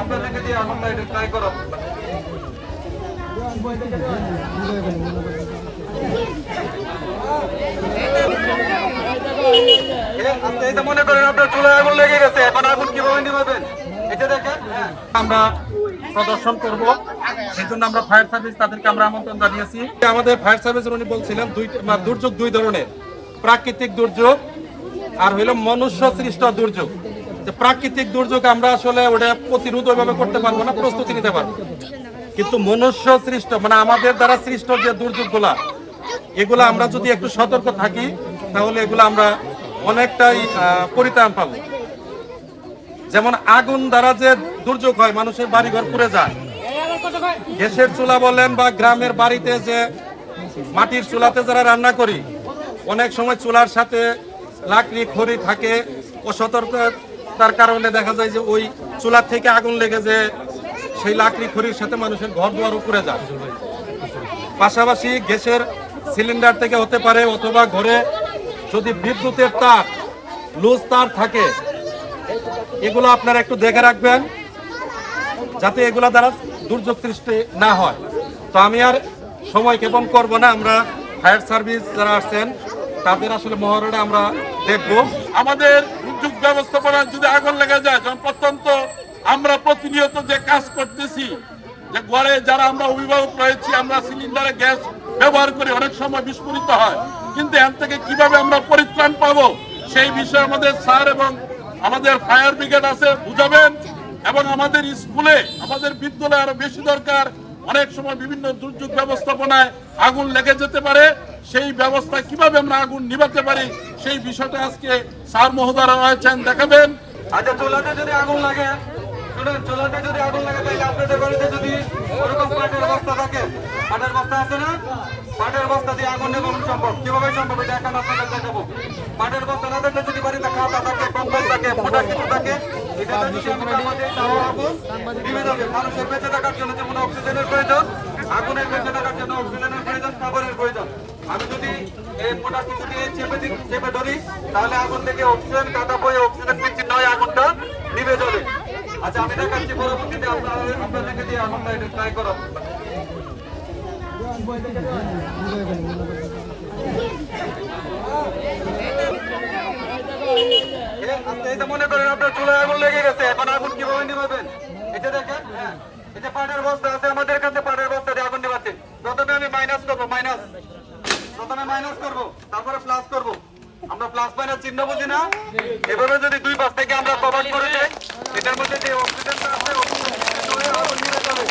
আপনাদেরকে দিয়ে আগুনটা এটা ট্রাই করো। এই যে মনে করেন আপনার চুলায় আগুন লেগে গেছে, এখন আগুন কীভাবে নিভাবেন? এটা দেখেন হ্যাঁ। আমরা প্রদর্শন করব সেই জন্য আমরা ফায়ার সার্ভিস তাদেরকে আমরা আমন্ত্রণ জানিয়েছি। আমাদের ফায়ার সার্ভিস উনি বলছিলেন, দুই দুর্যোগ দুই ধরনের। প্রাকৃতিক দুর্যোগ আর হইল মনুষ্য সৃষ্ট দুর্যোগ। যে প্রাকৃতিক দুর্যোগ আমরা আসলে ওটা প্রতিরোধ ওইভাবে করতে পারব না, প্রস্তুতি নিতে পারব। কিন্তু মনুষ্য সৃষ্ট মানে আমাদের দ্বারা সৃষ্ট যে দুর্যোগগুলা, এগুলো আমরা যদি একটু সতর্ক থাকি, তাহলে এগুলো আমরা অনেকটাই পরিত্রাণ পাবো। যেমন আগুন দ্বারা যে দুর্যোগ হয়, মানুষের বাড়িঘর পুড়ে যায়। গ্যাসের চুলা বলেন বা গ্রামের বাড়িতে যে মাটির চুলাতে যারা রান্না করি, অনেক সময় চুলার সাথে লাকড়ি, খড়ি থাকে অসতর্কতার কারণে দেখা যায় যে ওই চুলার থেকে আগুন লেগে যে সেই লাকড়ি খড়ির সাথে মানুষের ঘর দুয়ার উপরে যায়। পাশাপাশি গ্যাসের সিলিন্ডার থেকে হতে পারে অথবা ঘরে যদি বিদ্যুতের তার, লুজ তার থাকে, এগুলো আপনারা একটু দেখে রাখবেন, যাতে এগুলা দ্বারা দুর্যোগ সৃষ্টি না হয়। তো আমি আর সময় ক্ষেপণ করব না, আমরা ফায়ার সার্ভিস যারা আসছেন তাদের আসলে মহড়াটা আমরা দেখব। আমাদের দুর্যোগ ব্যবস্থাপনায় যদি আগুন লেগে যায় যখন প্রত্যন্ত আমরা প্রতিনিয়ত যে কাজ করতেছি, যে ঘরে যারা আমরা অভিভাবক রয়েছি, আমরা সিলিন্ডারে গ্যাস ব্যবহার করি, অনেক সময় বিস্ফোরিত হয়। কিন্তু এর থেকে কীভাবে আমরা পরিত্রাণ পাবো, সেই বিষয়ে আমাদের স্যার এবং আমাদের ফায়ার ব্রিগেড আছে, বুঝাবেন। এবং আমাদের স্কুলে, আমাদের বিদ্যালয়ে আরও বেশি দরকার। অনেক সময় বিভিন্ন দুর্যোগ ব্যবস্থাপনায় আগুন লেগে যেতে পারে। সেই ব্যবস্থা কীভাবে আমরা আগুন নিভাতে পারি, সেই বিষয়টা আজকে স্যার মহোদয়রা রয়েছেন, দেখাবেন। আচ্ছা চোলাতে যদি আগুন লাগে চুলাতে যদি আগুন লাগে, তাহলে আপনাদের বাড়িতে যদি বস্তা থাকে বস্তা আছে না? বস্তা দিয়ে আগুন সম্ভব। কীভাবে সম্ভব? এখন বস্তা যদি থাকে থাকে এটা মানুষের বেঁচে থাকার জন্য যেমন অক্সিজেনের প্রয়োজন, আগুনের বেঁচে থাকার জন্য অক্সিজেনের প্রয়োজন খাবারের প্রয়োজন। মোটা কিছু দিয়ে চেপে চেপে ধরি। তাহলে আগুন থেকে অক্সিজেন কাটা বয়ে অক্সিজেন আগুনটা নিভে আচ্ছা আমি দেখাচ্ছি পরবর্তীতে আপনাদেরকে দিয়ে আগুনটা এটা ট্রাই করো মনে করেন আপনার চুলায় আগুন লেগে গেছে, এখন আগুন কীভাবে নিভাবেন? এটা দেখেন হ্যাঁ যে পাটের বস্তা আছে, আমাদের কাছে পাটের বস্তা দিয়ে আগুন নিভাচ্ছে। প্রথমে আমি মাইনাস করব। মাইনাস করব, তারপরে প্লাস করব। আমরা প্লাস মাইনাস চিহ্ন বুঝি না? এভাবে যদি দুই পাশ থেকে আমরা প্রভাব করে যাই এটার মধ্যে যে অক্সিজেনটা আছে অক্সিজেন নিয়ে যাবে।